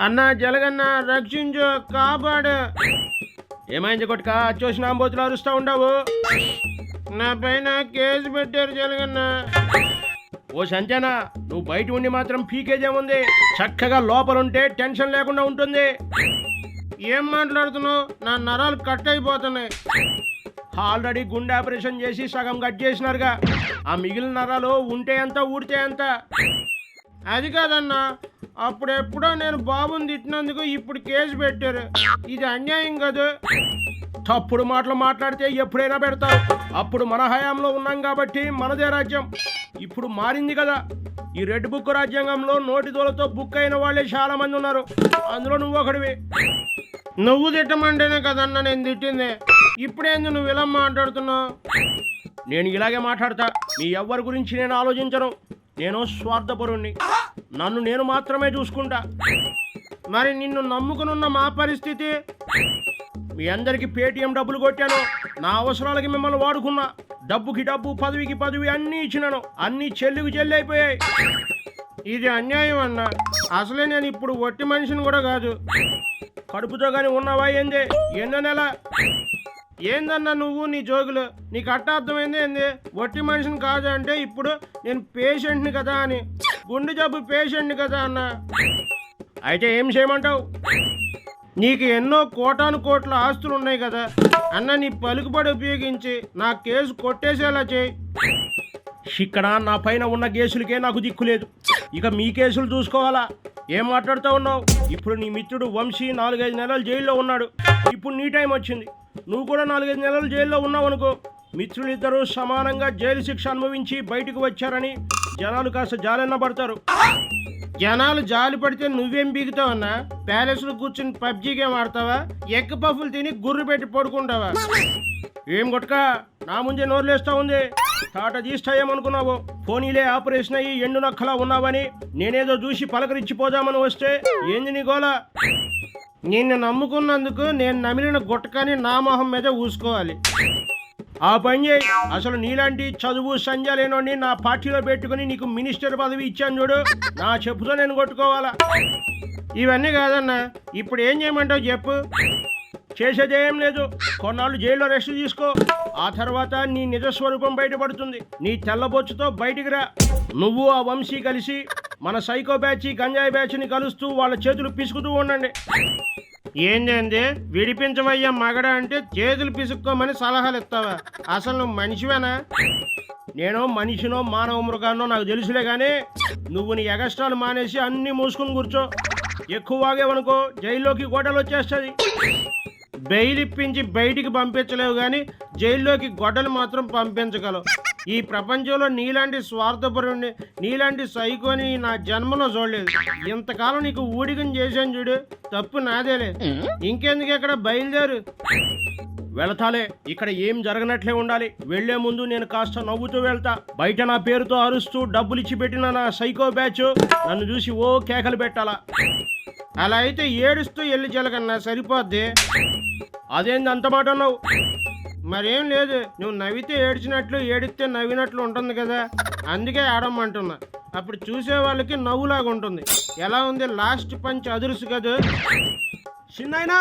అన్న జలగన్న రక్షించు కాపాడు. ఏమైంది కొట్టుక? చూసిన అంబోతులు అరుస్తూ ఉండవు. నా పైన కేసు పెట్టారు జలగన్న. ఓ సంచనా నువ్వు బయట ఉండి మాత్రం పీకేజేముంది చక్కగా లోపలుంటే టెన్షన్ లేకుండా ఉంటుంది. ఏం మాట్లాడుతున్నావు? నా నరాలు కట్ అయిపోతున్నాయి. ఆల్రెడీ గుండె ఆపరేషన్ చేసి సగం కట్ చేసినారుగా. ఆ మిగిలిన నరాలు ఉంటే ఎంత ఊడితే ఎంత? అది కాదన్నా అప్పుడెప్పుడో నేను బాబుని తిట్టినందుకు ఇప్పుడు కేసు పెట్టారు. ఇది అన్యాయం కాదు. తప్పుడు మాటలు మాట్లాడితే ఎప్పుడైనా పెడతావు అప్పుడు మన హయాంలో ఉన్నాం కాబట్టి మనదే రాజ్యం. ఇప్పుడు మారింది కదా. ఈ రెడ్ బుక్ రాజ్యాంగంలో నోటిదోలతో బుక్ అయిన వాళ్ళే చాలా మంది ఉన్నారు. అందులో నువ్వు ఒకడివి. నువ్వు తిట్టమంటేనే కదన్నా నేను తిట్టింది. ఇప్పుడేంది నువ్వు ఇలా మాట్లాడుతున్నావు? నేను ఇలాగే మాట్లాడతా. మీ ఎవ్వరి గురించి నేను ఆలోచించను. నేను స్వార్థపరుణ్ణి. నన్ను నేను మాత్రమే చూసుకుంటా. మరి నిన్ను నమ్ముకునున్న మా పరిస్థితి? మీ అందరికి పేటిఎం డబ్బులు కొట్టాను. నా అవసరాలకి మిమ్మల్ని వాడుకున్నా. డబ్బుకి డబ్బు పదవికి పదవి అన్నీ ఇచ్చినాను. అన్నీ చెల్లికి చెల్లి అయిపోయాయి ఇది అన్యాయం అన్న. అసలే నేను ఇప్పుడు వట్టి మనిషిని కూడా కాదు. కడుపుతో కానీ ఉన్నావా ఏంది? ఎన్నో నెల ఏందన్నా నువ్వు నీ జోగులు నీకు అట్ట అర్థమైంది ఏంది? వట్టి మనిషిని కాదు అంటే ఇప్పుడు నేను పేషెంట్ని కదా అని. గుండె జబ్బు పేషెంట్ని కదా అన్న. అయితే ఏం చేయమంటావు? నీకు ఎన్నో కోటాను కోట్ల ఆస్తులు ఉన్నాయి కదా. అన్న నీ పలుకుబడి ఉపయోగించి నా కేసు కొట్టేసేలా చేయి. ఇక్కడ నా పైన ఉన్న కేసులకే నాకు దిక్కులేదు ఇక మీ కేసులు చూసుకోవాలా? ఏం మాట్లాడుతూ ఉన్నావు? ఇప్పుడు నీ మిత్రుడు వంశీ నాలుగైదు నెలలు జైల్లో ఉన్నాడు. ఇప్పుడు నీ టైం వచ్చింది. నువ్వు కూడా నాలుగైదు నెలలు జైల్లో ఉన్నావనుకో మిత్రులిద్దరూ సమానంగా జైలు శిక్ష అనుభవించి బయటకు వచ్చారని జనాలు కాస్త జాలన్న పడతారు. జనాలు జాలి పడితే నువ్వేం బీగుతావన్నా ప్యాలెస్లో కూర్చుని పబ్జీ గేమ్ ఆడతావా? ఎగ్ పఫ్ఫులు తిని గుర్రు పెట్టి పడుకుంటావా? ఏం కొట్క నా ముందే నోరులేస్తా ఉంది. తాట తీస్తాయేమనుకున్నావు పోనీలే ఆపరేషన్ అయ్యి ఎండు నక్కలా ఉన్నావని నేనేదో చూసి పలకరించిపోదామని వస్తే ఏంది నీ గోల? నిన్ను నమ్ముకున్నందుకు నేను నమిలిన గుట్టకాని నా మొహం మీద ఊసుకోవాలి. ఆ పని చేయి. అసలు నీలాంటి చదువు సంజ లేనోడిని నా పార్టీలో పెట్టుకుని నీకు మినిస్టర్ పదవి ఇచ్చాను చూడు. నా చెప్పుతో నేను కొట్టుకోవాలా? ఇవన్నీ కాదన్నా. ఇప్పుడు ఏం చేయమంటావు చెప్పు. చేసేదేం లేదు. కొన్నాళ్ళు జైల్లో రెస్ట్ తీసుకో. ఆ తర్వాత నీ నిజ స్వరూపం బయటపడుతుంది. నీ తెల్లబొచ్చుతో బయటికి రా. నువ్వు ఆ వంశీ కలిసి మన సైకో బ్యాచ్ గంజాయి బ్యాచ్ని కలుస్తూ వాళ్ళ చేతులు పిసుకుతూ ఉండండి. ఏంటండి విడిపించవయ్యా మగడ అంటే చేతులు పిసుక్కోమని సలహాలు ఇస్తావా అసలు నువ్వు మనిషివేనా? నేను మనిషినో మానవ మృగాన్నో నాకు తెలుసులే కానీ నువ్వు నీ ఎగస్ట్రాలు మానేసి అన్ని మూసుకుని కూర్చో. ఎక్కువ వాగేవనుకో జైల్లోకి గొడ్డలు వచ్చేస్తుంది బెయిల్ ఇప్పించి బయటికి పంపించలేవు కానీ జైల్లోకి గొడ్డలు మాత్రం పంపించగలవు. ఈ ప్రపంచంలో నీలాంటి స్వార్థపరుణ్ణి నీలాంటి సైకోని నా జన్మలో చూడలేదు. ఇంతకాలం నీకు ఊడికం చేశాను చూడు. తప్పు నాదేలే. ఇంకెందుకు ఇక్కడ బయలుదేరు? వెళతాలే. ఇక్కడ ఏం జరగనట్లే ఉండాలి. వెళ్ళే ముందు నేను కాస్త నవ్వుతూ వెళ్తా. బయట నా పేరుతో అరుస్తూ డబ్బులు ఇచ్చి పెట్టిన నా సైకో బ్యాచ్ నన్ను చూసి ఓ కేకలు పెట్టాలా? అలా అయితే ఏడుస్తూ వెళ్ళి జలగన్నా సరిపోద్ది. అదేంది అంత మాట అన్నావు? మరేం లేదు నువ్వు నవ్వితే ఏడ్చినట్లు ఏడిస్తే నవ్వినట్లు ఉంటుంది కదా? అందుకే ఆడమంటున్నా అప్పుడు చూసే వాళ్ళకి నవ్వులాగా ఉంటుంది ఎలా ఉంది లాస్ట్ పంచ్ అదురుసు కదా? చిన్నైనా